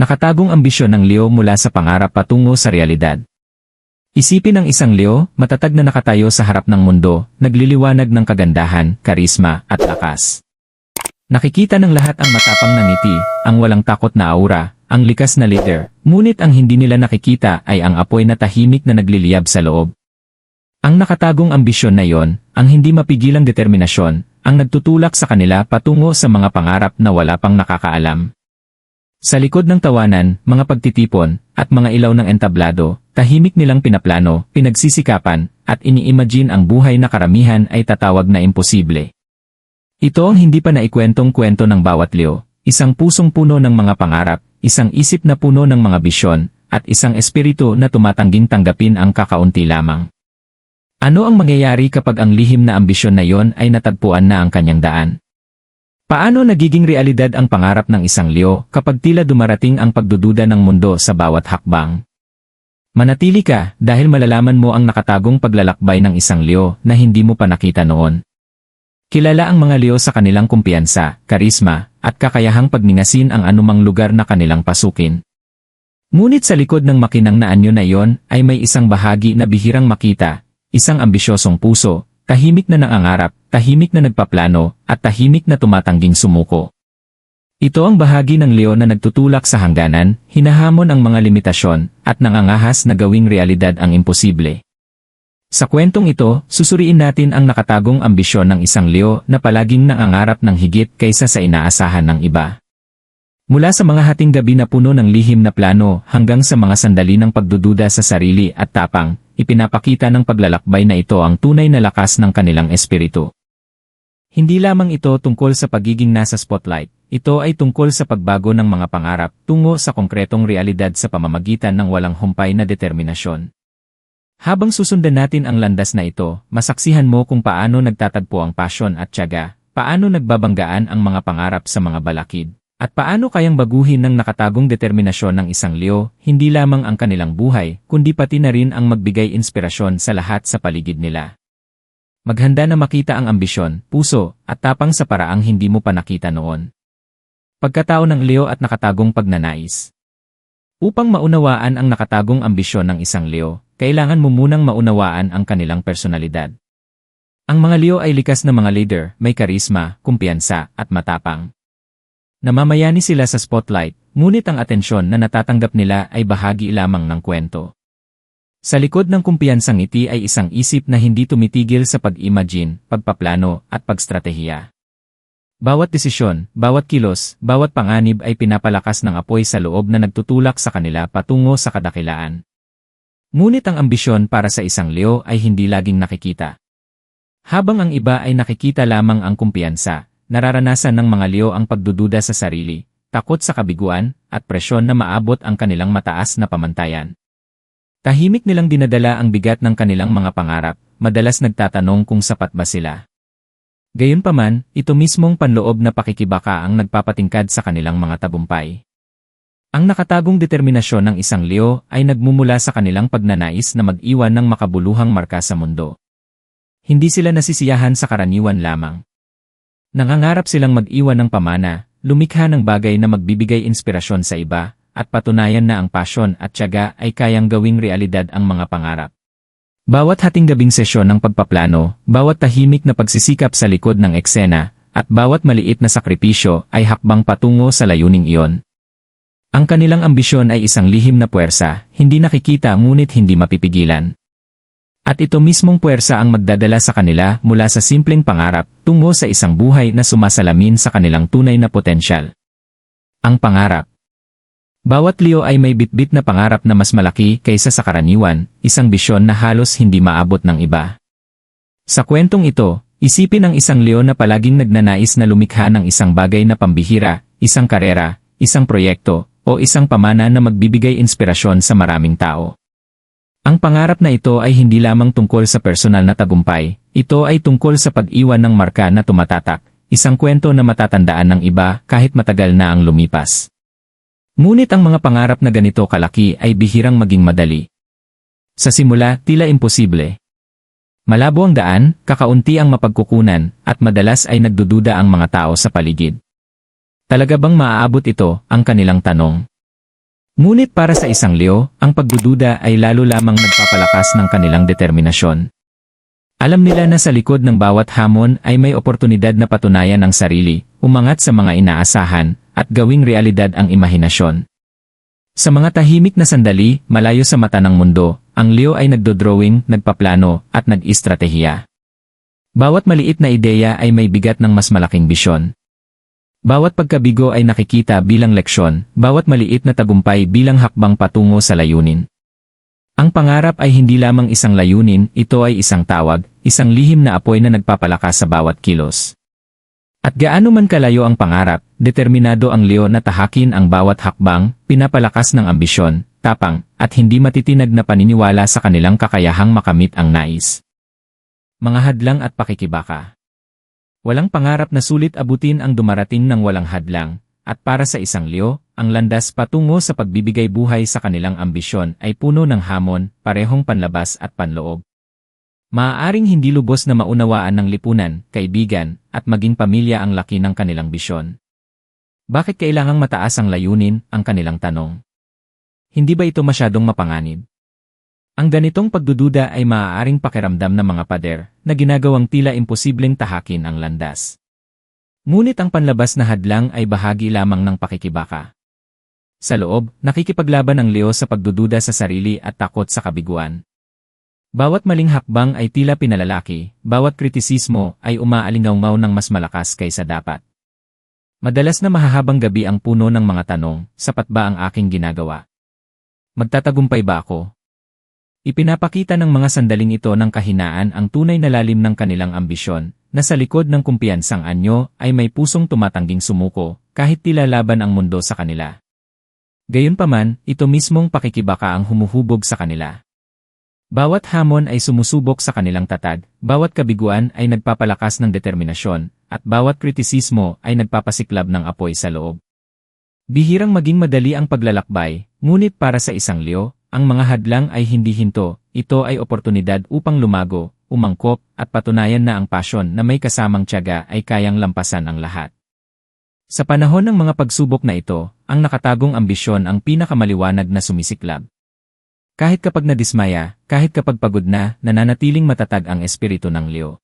Nakatagong ambisyon ng Leo mula sa pangarap patungo sa realidad. Isipin ng isang Leo, matatag na nakatayo sa harap ng mundo, nagliliwanag ng kagandahan, karisma, at lakas. Nakikita ng lahat ang matapang na ngiti, ang walang takot na aura, ang likas na leader, ngunit ang hindi nila nakikita ay ang apoy na tahimik na nagliliyab sa loob. Ang nakatagong ambisyon na yon, ang hindi mapigilang determinasyon, ang nagtutulak sa kanila patungo sa mga pangarap na wala pang nakakaalam. Sa likod ng tawanan, mga pagtitipon, at mga ilaw ng entablado, tahimik nilang pinaplano, pinagsisikapan, at ini-imagine ang buhay na karamihan ay tatawag na imposible. Ito ang hindi pa naikwentong-kwento ng bawat leo, isang pusong puno ng mga pangarap, isang isip na puno ng mga bisyon, at isang espiritu na tumatangging tanggapin ang kakaunti lamang. Ano ang mangyayari kapag ang lihim na ambisyon na yon ay natagpuan na ang kanyang daan? Paano nagiging realidad ang pangarap ng isang Leo kapag tila dumarating ang pagdududa ng mundo sa bawat hakbang? Manatili ka dahil malalaman mo ang nakatagong paglalakbay ng isang Leo na hindi mo pa nakita noon. Kilala ang mga Leo sa kanilang kumpiyansa, karisma, at kakayahang pagningasin ang anumang lugar na kanilang pasukin. Ngunit sa likod ng makinang na anyo na iyon ay may isang bahagi na bihirang makita, isang ambisyosong puso, tahimik na nangangarap, tahimik na nagpaplano, at tahimik na tumatangging sumuko. Ito ang bahagi ng Leo na nagtutulak sa hangganan, hinahamon ang mga limitasyon, at nangangahas na gawing realidad ang imposible. Sa kwentong ito, susuriin natin ang nakatagong ambisyon ng isang Leo na palaging nangangarap ng higit kaysa sa inaasahan ng iba. Mula sa mga hating gabi na puno ng lihim na plano hanggang sa mga sandali ng pagdududa sa sarili at tapang, ipinapakita ng paglalakbay na ito ang tunay na lakas ng kanilang espiritu. Hindi lamang ito tungkol sa pagiging nasa spotlight, ito ay tungkol sa pagbago ng mga pangarap tungo sa konkretong realidad sa pamamagitan ng walang humpay na determinasyon. Habang susundan natin ang landas na ito, masaksihan mo kung paano nagtatagpo ang pasyon at tiyaga, paano nagbabanggaan ang mga pangarap sa mga balakid, at paano kayang baguhin ng nakatagong determinasyon ng isang Leo, hindi lamang ang kanilang buhay, kundi pati na rin ang magbigay inspirasyon sa lahat sa paligid nila. Maghanda na makita ang ambisyon, puso, at tapang sa paraang hindi mo pa nakita noon. Pagkatao ng Leo at nakatagong pagnanais. Upang maunawaan ang nakatagong ambisyon ng isang Leo, kailangan mo munang maunawaan ang kanilang personalidad. Ang mga Leo ay likas na mga leader, may karisma, kumpiyansa, at matapang. Namamayani sila sa spotlight, ngunit ang atensyon na natatanggap nila ay bahagi lamang ng kwento. Sa likod ng kumpiyansang iti ay isang isip na hindi tumitigil sa pag-imagine, pagpaplano, at pagstratehiya. Bawat desisyon, bawat kilos, bawat panganib ay pinapalakas ng apoy sa loob na nagtutulak sa kanila patungo sa kadakilaan. Ngunit ang ambisyon para sa isang Leo ay hindi laging nakikita. Habang ang iba ay nakikita lamang ang kumpiyansa, nararanasan ng mga Leo ang pagdududa sa sarili, takot sa kabiguan, at presyon na maabot ang kanilang mataas na pamantayan. Tahimik nilang dinadala ang bigat ng kanilang mga pangarap, madalas nagtatanong kung sapat ba sila. Gayunpaman, ito mismong panloob na pakikibaka ang nagpapatingkad sa kanilang mga tabumpay. Ang nakatagong determinasyon ng isang Leo ay nagmumula sa kanilang pagnanais na mag-iwan ng makabuluhang marka sa mundo. Hindi sila nasisiyahan sa karaniwan lamang. Nangangarap silang mag-iwan ng pamana, lumikha ng bagay na magbibigay inspirasyon sa iba, at patunayan na ang pasyon at tiyaga ay kayang gawing realidad ang mga pangarap. Bawat hating gabing sesyon ng pagpaplano, bawat tahimik na pagsisikap sa likod ng eksena, at bawat maliit na sakripisyo ay hakbang patungo sa layuning iyon. Ang kanilang ambisyon ay isang lihim na puwersa, hindi nakikita ngunit hindi mapipigilan. At ito mismong puwersa ang magdadala sa kanila mula sa simpleng pangarap tungo sa isang buhay na sumasalamin sa kanilang tunay na potensyal. Ang pangarap bawat Leo ay may bitbit na pangarap na mas malaki kaysa sa karaniwan, isang bisyon na halos hindi maabot ng iba. Sa kwentong ito, isipin ang isang Leo na palaging nagnanais na lumikha ng isang bagay na pambihira, isang karera, isang proyekto, o isang pamana na magbibigay inspirasyon sa maraming tao. Ang pangarap na ito ay hindi lamang tungkol sa personal na tagumpay, ito ay tungkol sa pag-iwan ng marka na tumatatak, isang kwento na matatandaan ng iba kahit matagal na ang lumipas. Ngunit ang mga pangarap na ganito kalaki ay bihirang maging madali. Sa simula, tila imposible. Malabo ang daan, kakaunti ang mapagkukunan, at madalas ay nagdududa ang mga tao sa paligid. Talaga bang maaabot ito, ang kanilang tanong? Ngunit para sa isang leo, ang pagdududa ay lalo lamang nagpapalakas ng kanilang determinasyon. Alam nila na sa likod ng bawat hamon ay may oportunidad na patunayan ang sarili, umangat sa mga inaasahan, at gawing realidad ang imahinasyon. Sa mga tahimik na sandali, malayo sa mata ng mundo, ang Leo ay nagdodrawing, nagpaplano, at nag-istratehiya. Bawat maliit na ideya ay may bigat ng mas malaking bisyon. Bawat pagkabigo ay nakikita bilang leksyon, bawat maliit na tagumpay bilang hakbang patungo sa layunin. Ang pangarap ay hindi lamang isang layunin, ito ay isang tawag, isang lihim na apoy na nagpapalakas sa bawat kilos. At gaano man kalayo ang pangarap, determinado ang Leo na tahakin ang bawat hakbang, pinapalakas ng ambisyon, tapang, at hindi matitinag na paniniwala sa kanilang kakayahang makamit ang nais. Mga hadlang at pakikibaka Walang pangarap na sulit abutin ang dumarating ng walang hadlang, at para sa isang Leo, ang landas patungo sa pagbibigay buhay sa kanilang ambisyon ay puno ng hamon, parehong panlabas at panloob. Maaaring hindi lubos na maunawaan ng lipunan, kaibigan, at maging pamilya ang laki ng kanilang bisyon. Bakit kailangang mataas ang layunin, ang kanilang tanong? Hindi ba ito masyadong mapanganib? Ang ganitong pagdududa ay maaaring pakiramdam ng mga pader na ginagawang tila imposibleng tahakin ang landas. Ngunit ang panlabas na hadlang ay bahagi lamang ng pakikibaka. Sa loob, nakikipaglaban ang Leo sa pagdududa sa sarili at takot sa kabiguan. Bawat maling hakbang ay tila pinalalaki, bawat kritisismo ay umaalingaw ng mas malakas kaysa dapat. Madalas na mahahabang gabi ang puno ng mga tanong, sapat ba ang aking ginagawa? Magtatagumpay ba ako? Ipinapakita ng mga sandaling ito ng kahinaan ang tunay na lalim ng kanilang ambisyon, na sa likod ng kumpiyansang anyo ay may pusong tumatangging sumuko, kahit tila laban ang mundo sa kanila. Gayunpaman, ito mismong pakikibaka ang humuhubog sa kanila. Bawat hamon ay sumusubok sa kanilang tatag, bawat kabiguan ay nagpapalakas ng determinasyon, at bawat kritisismo ay nagpapasiklab ng apoy sa loob. Bihirang maging madali ang paglalakbay, ngunit para sa isang Leo, ang mga hadlang ay hindi hinto, ito ay oportunidad upang lumago, umangkop, at patunayan na ang pasyon na may kasamang tiyaga ay kayang lampasan ang lahat. Sa panahon ng mga pagsubok na ito, ang nakatagong ambisyon ang pinakamaliwanag na sumisiklab. Kahit kapag nadismaya, kahit kapag pagod na, nananatiling matatag ang espiritu ng Leo.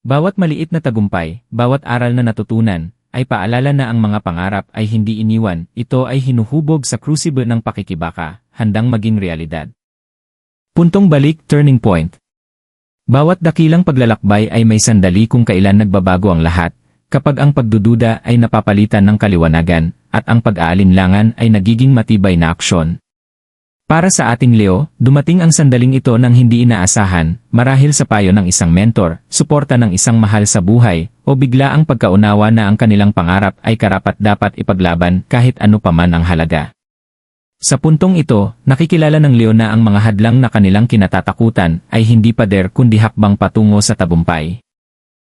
Bawat maliit na tagumpay, bawat aral na natutunan, ay paalala na ang mga pangarap ay hindi iniwan, ito ay hinuhubog sa crucible ng pakikibaka, handang maging realidad. Puntong balik, turning point. Bawat dakilang paglalakbay ay may sandali kung kailan nagbabago ang lahat, kapag ang pagdududa ay napapalitan ng kaliwanagan, at ang pag-aalinlangan ay nagiging matibay na aksyon. Para sa ating Leo, dumating ang sandaling ito ng hindi inaasahan, marahil sa payo ng isang mentor, suporta ng isang mahal sa buhay, o bigla ang pagkaunawa na ang kanilang pangarap ay karapat dapat ipaglaban kahit ano paman ang halaga. Sa puntong ito, nakikilala ng Leo na ang mga hadlang na kanilang kinatatakutan ay hindi pader kundi hakbang patungo sa tabumpay.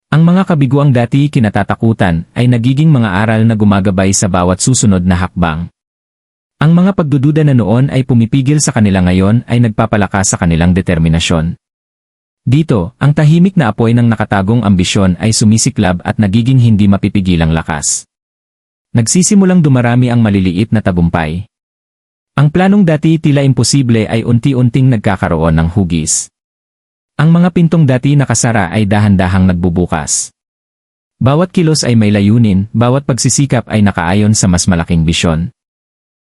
Ang mga kabiguang dati kinatatakutan ay nagiging mga aral na gumagabay sa bawat susunod na hakbang. Ang mga pagdududa na noon ay pumipigil sa kanila ngayon ay nagpapalakas sa kanilang determinasyon. Dito, ang tahimik na apoy ng nakatagong ambisyon ay sumisiklab at nagiging hindi mapipigilang lakas. Nagsisimulang dumarami ang maliliit na tagumpay. Ang planong dati tila imposible ay unti-unting nagkakaroon ng hugis. Ang mga pintong dati nakasara ay dahan-dahang nagbubukas. Bawat kilos ay may layunin, bawat pagsisikap ay nakaayon sa mas malaking bisyon.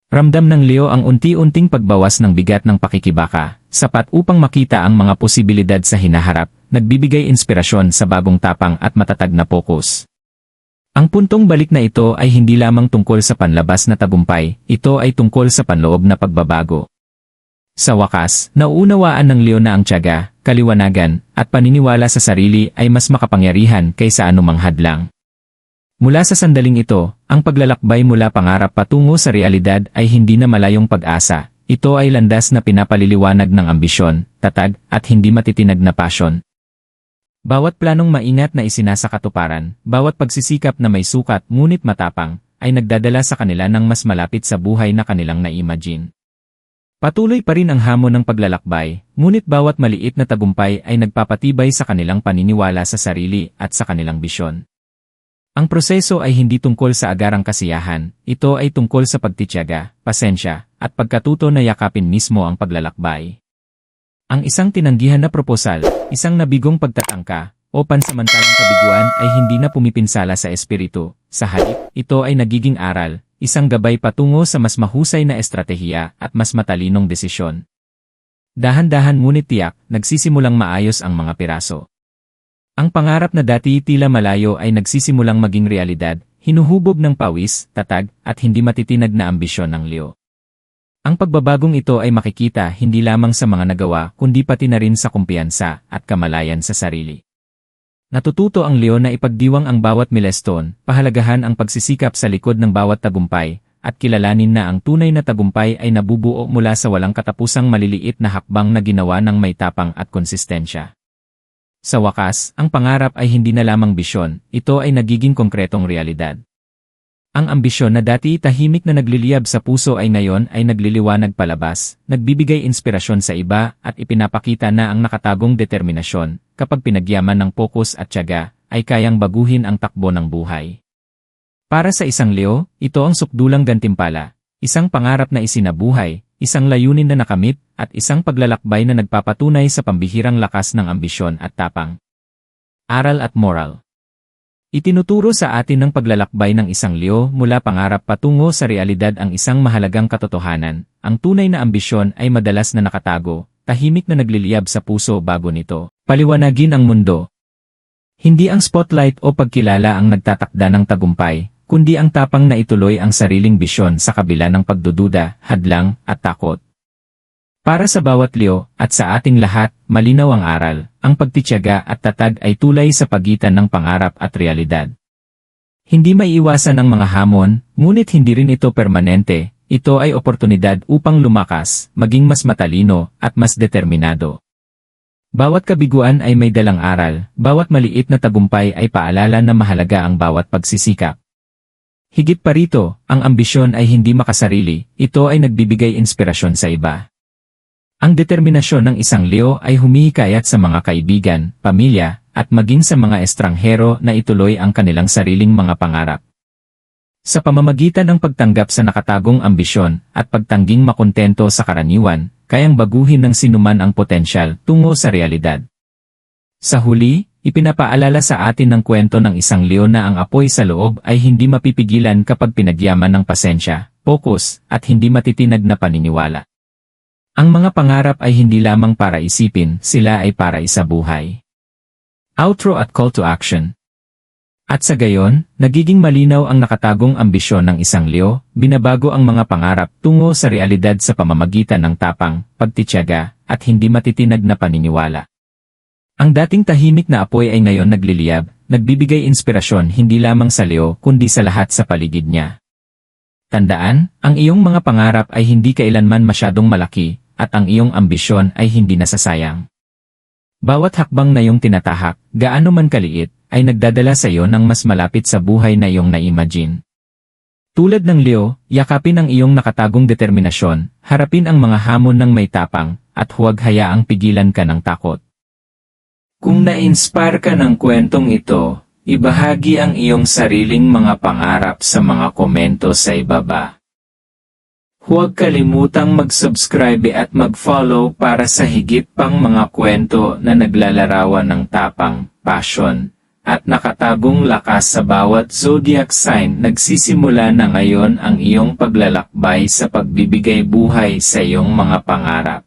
Ramdam ng Leo ang unti-unting pagbawas ng bigat ng pakikibaka, sapat upang makita ang mga posibilidad sa hinaharap, nagbibigay inspirasyon sa bagong tapang at matatag na pokus. Ang puntong balik na ito ay hindi lamang tungkol sa panlabas na tagumpay, ito ay tungkol sa panloob na pagbabago. Sa wakas, nauunawaan ng Leo na ang tiyaga, kaliwanagan, at paniniwala sa sarili ay mas makapangyarihan kaysa anumang hadlang. Mula sa sandaling ito, ang paglalakbay mula pangarap patungo sa realidad ay hindi na malayong pag-asa. Ito ay landas na pinapaliliwanag ng ambisyon, tatag, at hindi matitinag na pasyon. Bawat planong maingat na isinasakatuparan, bawat pagsisikap na may sukat ngunit matapang, ay nagdadala sa kanila ng mas malapit sa buhay na kanilang na-imagine. Patuloy pa rin ang hamon ng paglalakbay, ngunit bawat maliit na tagumpay ay nagpapatibay sa kanilang paniniwala sa sarili at sa kanilang bisyon. Ang proseso ay hindi tungkol sa agarang kasiyahan, ito ay tungkol sa pagtityaga, pasensya, at pagkatuto na yakapin mismo ang paglalakbay. Ang isang tinanggihan na proposal, isang nabigong pagtatangka, o pansamantalang kabiguan ay hindi na pumipinsala sa espiritu. Sa halip, ito ay nagiging aral, isang gabay patungo sa mas mahusay na estratehiya at mas matalinong desisyon. Dahan-dahan ngunit tiyak, nagsisimulang maayos ang mga piraso. Ang pangarap na dati tila malayo ay nagsisimulang maging realidad, hinuhubog ng pawis, tatag, at hindi matitinag na ambisyon ng Leo. Ang pagbabagong ito ay makikita hindi lamang sa mga nagawa kundi pati na rin sa kumpiyansa at kamalayan sa sarili. Natututo ang Leo na ipagdiwang ang bawat milestone, pahalagahan ang pagsisikap sa likod ng bawat tagumpay, at kilalanin na ang tunay na tagumpay ay nabubuo mula sa walang katapusang maliliit na hakbang na ginawa ng may tapang at konsistensya. Sa wakas, ang pangarap ay hindi na lamang bisyon, ito ay nagiging konkretong realidad. Ang ambisyon na dati tahimik na nagliliyab sa puso ay ngayon ay nagliliwanag palabas, nagbibigay inspirasyon sa iba at ipinapakita na ang nakatagong determinasyon, kapag pinagyaman ng pokus at tiyaga, ay kayang baguhin ang takbo ng buhay. Para sa isang Leo, ito ang sukdulang gantimpala, isang pangarap na isinabuhay, isang layunin na nakamit, at isang paglalakbay na nagpapatunay sa pambihirang lakas ng ambisyon at tapang. Aral at Moral Itinuturo sa atin ng paglalakbay ng isang Leo mula pangarap patungo sa realidad ang isang mahalagang katotohanan, ang tunay na ambisyon ay madalas na nakatago, tahimik na nagliliyab sa puso bago nito, paliwanagin ang mundo. Hindi ang spotlight o pagkilala ang nagtatakda ng tagumpay, kundi ang tapang na ituloy ang sariling bisyon sa kabila ng pagdududa, hadlang, at takot. Para sa bawat Leo, at sa ating lahat, malinaw ang aral, ang pagtityaga at tatag ay tulay sa pagitan ng pangarap at realidad. Hindi maiiwasan ang mga hamon, ngunit hindi rin ito permanente, ito ay oportunidad upang lumakas, maging mas matalino, at mas determinado. Bawat kabiguan ay may dalang aral, bawat maliit na tagumpay ay paalala na mahalaga ang bawat pagsisikap. Higit pa rito, ang ambisyon ay hindi makasarili, ito ay nagbibigay inspirasyon sa iba. Ang determinasyon ng isang Leo ay humihikayat sa mga kaibigan, pamilya, at maging sa mga estranghero na ituloy ang kanilang sariling mga pangarap. Sa pamamagitan ng pagtanggap sa nakatagong ambisyon at pagtangging makontento sa karaniwan, kayang baguhin ng sinuman ang potensyal tungo sa realidad. Sa huli, Ipinapaalala sa atin ng kwento ng isang leon na ang apoy sa loob ay hindi mapipigilan kapag pinagyaman ng pasensya, focus, at hindi matitinag na paniniwala. Ang mga pangarap ay hindi lamang para isipin, sila ay para isabuhay. Outro at Call to Action At sa gayon, nagiging malinaw ang nakatagong ambisyon ng isang leo, binabago ang mga pangarap tungo sa realidad sa pamamagitan ng tapang, pagtityaga, at hindi matitinag na paniniwala. Ang dating tahimik na apoy ay ngayon nagliliyab, nagbibigay inspirasyon hindi lamang sa Leo kundi sa lahat sa paligid niya. Tandaan, ang iyong mga pangarap ay hindi kailanman masyadong malaki, at ang iyong ambisyon ay hindi nasasayang. Bawat hakbang na iyong tinatahak, gaano man kaliit, ay nagdadala sa iyo ng mas malapit sa buhay na iyong na-imagine. Tulad ng Leo, yakapin ang iyong nakatagong determinasyon, harapin ang mga hamon ng may tapang, at huwag hayaang pigilan ka ng takot. Kung na-inspire ka ng kwentong ito, ibahagi ang iyong sariling mga pangarap sa mga komento sa ibaba. Huwag kalimutang mag-subscribe at mag-follow para sa higit pang mga kwento na naglalarawan ng tapang, passion, at nakatagong lakas sa bawat zodiac sign nagsisimula na ngayon ang iyong paglalakbay sa pagbibigay buhay sa iyong mga pangarap.